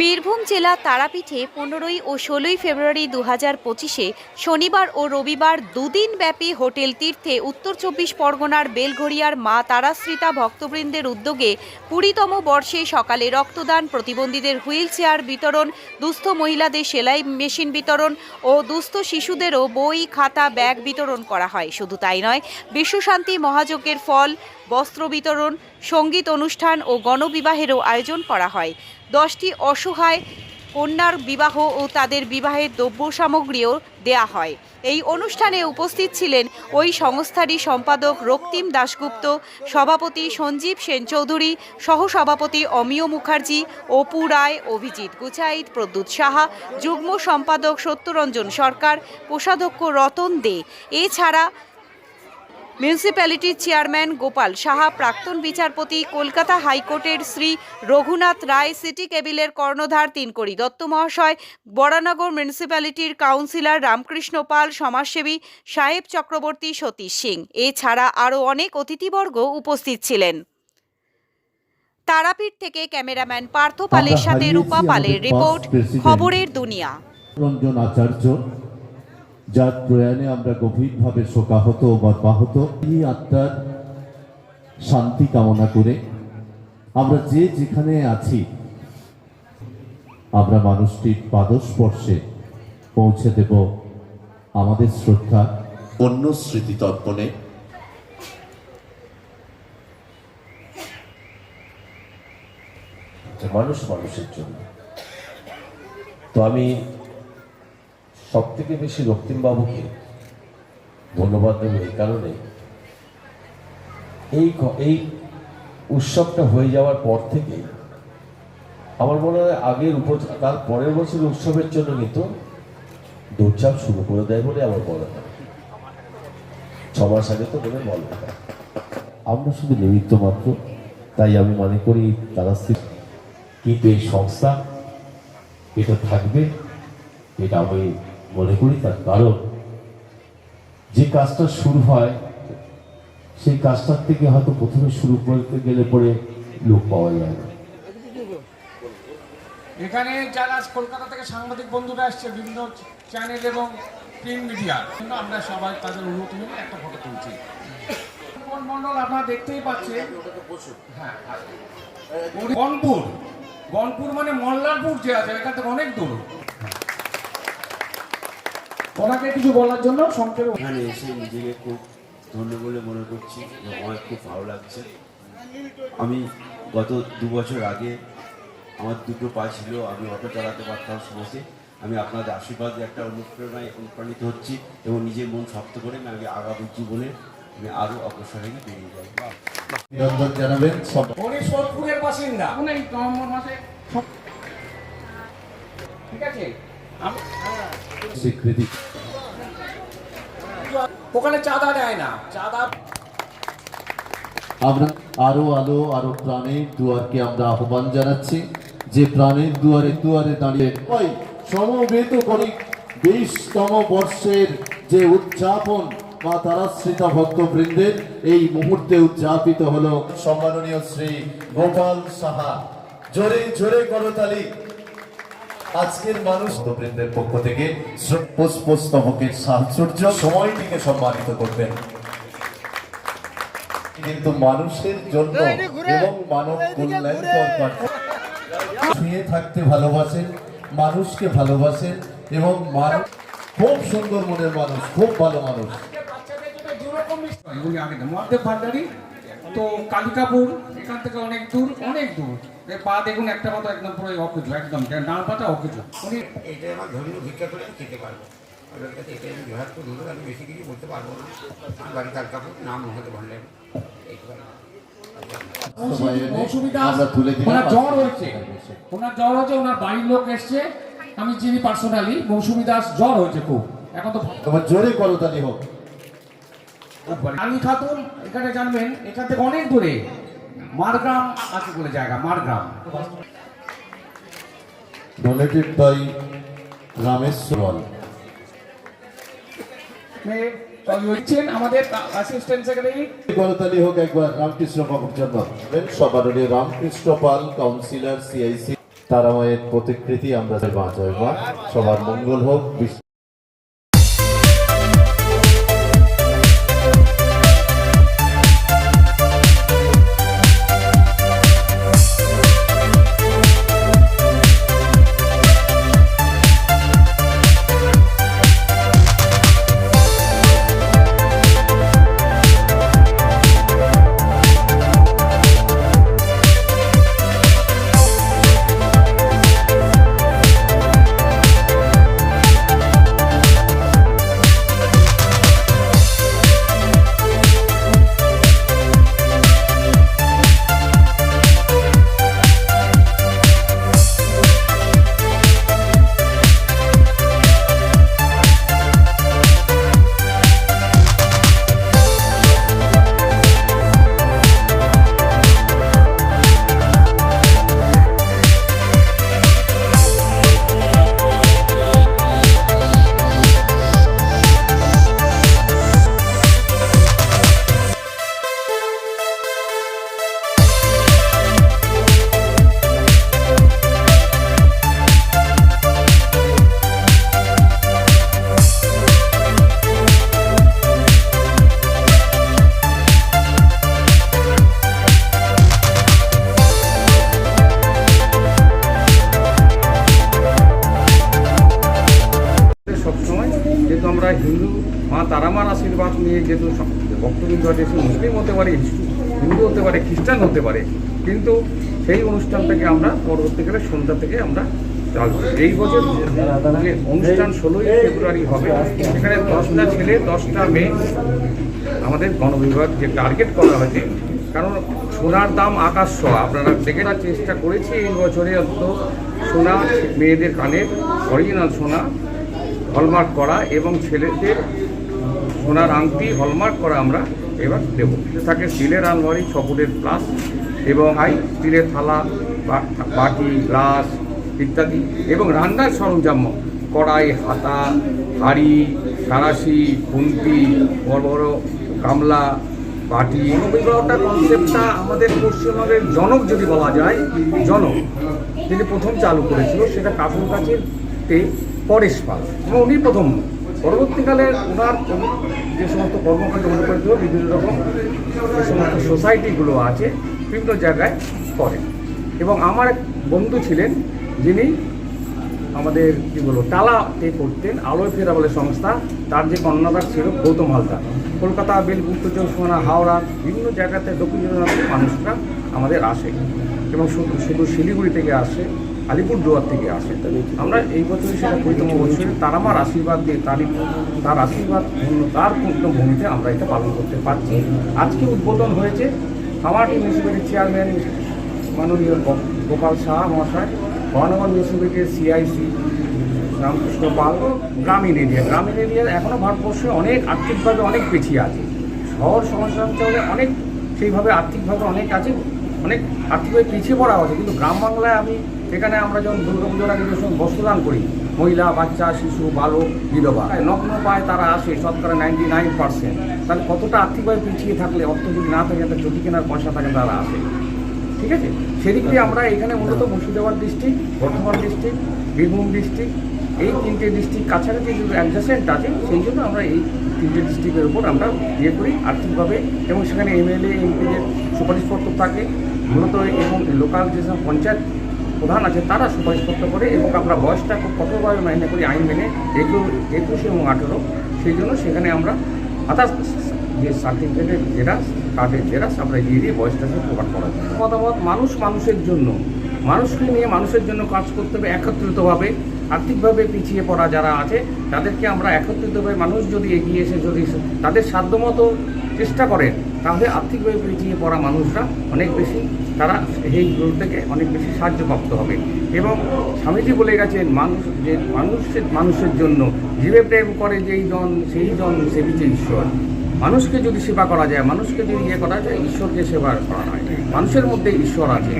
বীরভূম জেলা তারাপীঠে পনেরোই ও ষোলোই ফেব্রুয়ারি দু হাজার পঁচিশে শনিবার ও রবিবার দুদিন ব্যাপী হোটেল তীর্থে উত্তর চব্বিশ পরগনার বেলঘড়িয়ার মা তারাশ্রিতা ভক্তবৃন্দের উদ্যোগে কুড়িতম বর্ষে সকালে রক্তদান, প্রতিবন্ধীদের হুইল চেয়ার বিতরণ, দুস্থ মহিলাদের সেলাই মেশিন বিতরণ ও দুস্থ শিশুদেরও বই, খাতা, ব্যাগ বিতরণ করা হয়। শুধু তাই নয়, বিশ্বশান্তি মহাযজ্ঞের ফল বস্ত্র বিতরণ, সংগীত অনুষ্ঠান ও গণবিবাহেরও আয়োজন করা হয়। দশটি অসহায় কন্যার বিবাহ ও তাদের বিবাহের দ্রব্য সামগ্রীও দেয়া হয়। এই অনুষ্ঠানে উপস্থিত ছিলেন ওই সংস্থারই সম্পাদক রক্তিম দাশগুপ্ত, সভাপতি সঞ্জীব সেন চৌধুরী সহসভাপতি অমিয় মুখার্জি, অপু রায়, অভিজিৎ গুচাইত প্রদ্যুৎ সাহা, যুগ্ম সম্পাদক সত্যরঞ্জন সরকার, কোষাধ্যক্ষ রতন দে। এছাড়া মিউনিসিপ্যালিটির চেয়ারম্যান গোপাল সাহা প্রাক্তন বিচারপতি কলকাতা হাইকোর্টের শ্রী রঘুনাথ রায় সিটি কেবিলের কর্ণধার তিনকড়ি দত্ত মহাশয় বরানগর মিউনিসিপ্যালিটির কাউন্সিলর রামকৃষ্ণ পাল সমাজসেবী সাহেব চক্রবর্তী সতীশ সিং। এছাড়া আরও অনেক অতিথিবর্গ উপস্থিত ছিলেন। তারাপীঠ থেকে ক্যামেরাম্যান পার্থ পালের সাথে রূপা পালের রিপোর্ট খবরের দুনিয়া। রঞ্জন আচার্য যার প্রয়াণে আমরা গভীরভাবে শোকাহত ও মর্মাহত। এই আত্মার শান্তি কামনা করে আমরা যে যেখানে আছি, আমরা মানুষটির পাদস্পর্শে পৌঁছে দেব আমাদের শ্রদ্ধা। অন্য স্মৃতি তর্পণে মানুষ মানুষের জন্য। তো আমি সব থেকে বেশি রক্তিমবাবুকে ধন্যবাদ দেবো এই কারণে। এই এই উৎসবটা হয়ে যাওয়ার পর থেকে আমার মনে হয় আগের উপর, তার পরের বছর উৎসবের জন্য কিন্তু দৌড়চাপ শুরু করে দেয় বলে আমার মনে হয়। ছ মাস আগে তো মনে বলে আমরা শুধু নিমিত্ত মাত্র, তাই আমি মনে করি তারা কিন্তু এই সংস্থা, এটা থাকবে, এটা আমি মনে করি তার কারণ। যে কাজটা শুরু হয়, সেই কাজটার থেকে হয়তো প্রথমে শুরু করতে গেলে পরে লোক পাওয়া যায় না। এখানে যারা কলকাতা থেকে সাংবাদিক বন্ধুরা আসছে, বিভিন্ন চ্যানেল এবং প্রিন্ট মিডিয়া আমরা সবাই তাদের অনুমতি নিয়ে একটা ফটো তুলছি। মন্ডল আপনারা দেখতেই পাচ্ছেন। হ্যাঁ গনপুর গনপুর মানে মল্লারপুর যে আছে এখান থেকে অনেক দূর। ওনাকে কিছু বলার জন্য সংক্ষেপে এখানে এসে নিজেকে খুব ধন্য বলে মনে করছি। এবং আমার খুব ভালো লাগছে। আমি গত দু বছর আগে আমার দুটো পা ছিল আমি অটো চালাতে পারতাম সমাজে আমি আপনাদের আশীর্বাদে একটা অনুপ্রেরণায় অনুপ্রাণিত হচ্ছি এবং নিজের মন শক্ত করে আমি আগামী জীবনে। আমি আরও অগ্রসর হয়ে বেরিয়ে যাই অভিনন্দন জানাবেন। সোদপুরের বাসিন্দা। ঠিক আছে? স্বীকৃতি। ওখানে চাঁদা দেয় না চাঁদা। আমরা আরও আলো আরও প্রাণের দুয়ারকে আমরা আহ্বান জানাচ্ছি। যে প্রাণের দুয়ারে দুয়ারে দাঁড়িয়ে সমবেত করি বিশতম বর্ষের যে উদযাপন মা তারাশ্রিতা ভক্তবৃন্দের এই মুহূর্তে উদযাপিত হলো সম্মাননীয় শ্রী গোপাল সাহা। জোরে জোরে করতালি। আজকের মানুষ বৃন্দের পক্ষ থেকে পুষ্পস্তবকের সাহচর্য সময়টিকে সম্মানিত করবেন। কিন্তু মানুষের জন্য এবং মানব কল্যাণ কাজ- শুয়ে থাকতে ভালোবাসেন মানুষকে ভালোবাসেন এবং মানুষ খুব সুন্দর মনের মানুষ খুব ভালো মানুষ। তো কালিকাপুর এখান থেকে অনেক দূর অনেক দূর। পা দেখুন একটা পাতা একদম পুরো একদম। ডান উনি এটাই আমার ধর্মীয় ভিক্ষা করে আমি খেতে পারব। ওদের কাছে এটাই আমি করে ধরবো আমি বেশি কিছু বলতে পারব না। আমার বাড়ি তার কাপড় নাম ভান্ডারী এইটুকু তুলে। ওনার জ্বর হয়েছে। ওনার জ্বর হয়েছে ওনার বাড়ির লোক এসছে। আমি চিনি পার্সোনালি মৌসুমী দাস জ্বর হয়েছে খুব। এখন তো তোমার জোরে করতালি হোক। আলী খাতুন এখানে জানবেন এখান থেকে অনেক দূরে। মারগ্রাম আছে বলে জায়গা মারগ্রাম। ডোনেটেড বাই রামেশ্বর মেয়ে হচ্ছেন আমাদের অ্যাসিস্ট্যান্ট সেক্রেটারি করতালি হোক একবার রামকৃষ্ণ বাবুর জন্য সবার রামকৃষ্ণ পাল কাউন্সিলর সিআইসি তারামায়ের প্রতিকৃতি আমরা সবার মঙ্গল হোক নিয়ে যেহেতু ভক্তবৃন্দ আছে সে মুসলিম হতে পারে, হিন্দু হতে পারে, খ্রিস্টান হতে পারে, কিন্তু সেই অনুষ্ঠানটাকে আমরা পরবর্তীকালে সন্ধ্যা থেকে আমরা চালু এই বছর অনুষ্ঠান ষোলোই ফেব্রুয়ারি হবে, সেখানে দশটা ছেলে, দশটা মেয়ে আমাদের গণবিভাগ যে টার্গেট করা হয়েছে, কারণ সোনার দাম আকাশ ছোঁয়া। আপনারা দেখেনার চেষ্টা করেছি এই বছরে অন্তত সোনা, মেয়েদের কানের অরিজিনাল সোনা হলমার্ক করা এবং ছেলেদের সোনার আংটি, হলমার্ক করা আমরা এবার দেব। থাকে স্টিলের আলমারি ছ প্লাস এবং হাই, স্টিলের থালা বাটি, গ্লাস ইত্যাদি এবং রান্নার সরঞ্জাম কড়াই, হাতা, হাঁড়ি, সারাশি, খুন্তি বড় বড় গামলা, বাটি। বিবাহটা কনসেপ্টটা আমাদের পশ্চিমবঙ্গের জনক যদি বলা যায়, জনক তিনি প্রথম চালু করেছিল, সেটা কাকুর কাছে পরেশ পাল। উনি প্রথম। পরবর্তীকালে ওনার যে সমস্ত কর্মকাণ্ড করেছিল বিভিন্ন রকম যে সমস্ত সোসাইটিগুলো আছে, বিভিন্ন জায়গায় করেন এবং আমার এক বন্ধু ছিলেন, যিনি আমাদের, কি বলব টালাতে করতেন, আলোয় ফেরা বলে সংস্থা। তার যে কর্ণধার ছিল গৌতম হালদার। কলকাতা উত্তর চব্বিশ হাওড়া, বিভিন্ন জায়গাতে দক্ষিণ মানুষরা আমাদের আসে এবং শুধু শুধু শিলিগুড়ি থেকে আসে। আলিপুরদুয়ার থেকে আসে। আমরা এই বছরই সেটা কুড়িতম বছরে তার আমার আশীর্বাদ দিয়ে তারই তার আশীর্বাদ ধন্য তার পূর্ণ ভূমিতে আমরা এটা পালন করতে পারছি। আজকে উদ্বোধন হয়েছে আমার মিউনিসিপ্যালিটির চেয়ারম্যান মাননীয় গোপাল শাহ মহাশয়, মহানগর মিউনিসিপ্যালিটির সিআইসি রামকৃষ্ণ পাল, গ্রামীণ এরিয়া। গ্রামীণ এরিয়া এখনও ভারতবর্ষে অনেক আর্থিকভাবে অনেক পিছিয়ে আছে। শহর সমাজতন্ত্রে অনেক সেইভাবে আর্থিকভাবে অনেক আছে, অনেক আর্থিকভাবে পিছিয়ে পড়া আছে। কিন্তু গ্রাম বাংলায় আমি এখানে আমরা যখন দুর্গা পুজোর আগে যে সময় বস্ত্রদান করি, মহিলা, বাচ্চা, শিশু, বালক, বিধবা নগ্ন পায় তারা আসে শতকরা নাইনটি নাইন পার্সেন্ট তাহলে কতটা আর্থিকভাবে পিছিয়ে থাকলে অর্থ যদি না থাকে, একটা চটি কেনার পয়সা থাকে তারা আসে। ঠিক আছে? সেদিক দিয়ে আমরা এখানে মূলত Murshidabad district Bardhaman district Birbhum district এই তিনটে ডিস্ট্রিক্ট কাছাকাছি যে অ্যাডজাসেন্ট আছে, সেই জন্য আমরা এই তিনটে ডিস্ট্রিক্টের উপর আমরা ইয়ে করি আর্থিকভাবে। এবং সেখানে এমএলএ এমপিদের সুপারিশপত্র থাকে। মূলত এবং লোকাল যেসব পঞ্চায়েত প্রধান আছে, তারা সুপারিশপত্র করে এবং আমরা বয়সটা খুব কঠোরভাবে মাইনে করি, আইন মেনে একুশ একুশ এবং আঠেরো, সেই জন্য সেখানে আমরা আদার্স যে সার্টিফিকেটের জেরাক্স কার্ডের জেরাক্স আমরা দিয়ে দিয়ে বয়সটাকে প্রকাশ করা মতামত, মানুষ মানুষের জন্য। মানুষকে নিয়ে মানুষের জন্য কাজ করতে হবে একত্রিতভাবে, আর্থিকভাবে পিছিয়ে পড়া যারা আছে, তাদেরকে আমরা একত্রিতভাবে মানুষ যদি এগিয়ে এসে যদি তাদের সাধ্যমতো চেষ্টা করেন, তাহলে আর্থিকভাবে পিছিয়ে পড়া মানুষরা অনেক বেশি তারা এইগুলো থেকে অনেক বেশি সাহায্যপ্রাপ্ত হবে। এবং স্বামীজি বলে গেছেন, মানুষ যে মানুষের মানুষের জন্য জীবে প্রেম করে যেই জন, সেই জন সেবিছে ঈশ্বর। মানুষকে যদি সেবা করা যায়, মানুষকে যদি ইয়ে করা যায়, ঈশ্বরকে সেবা করা হয় মানুষের মধ্যে ঈশ্বর আছে।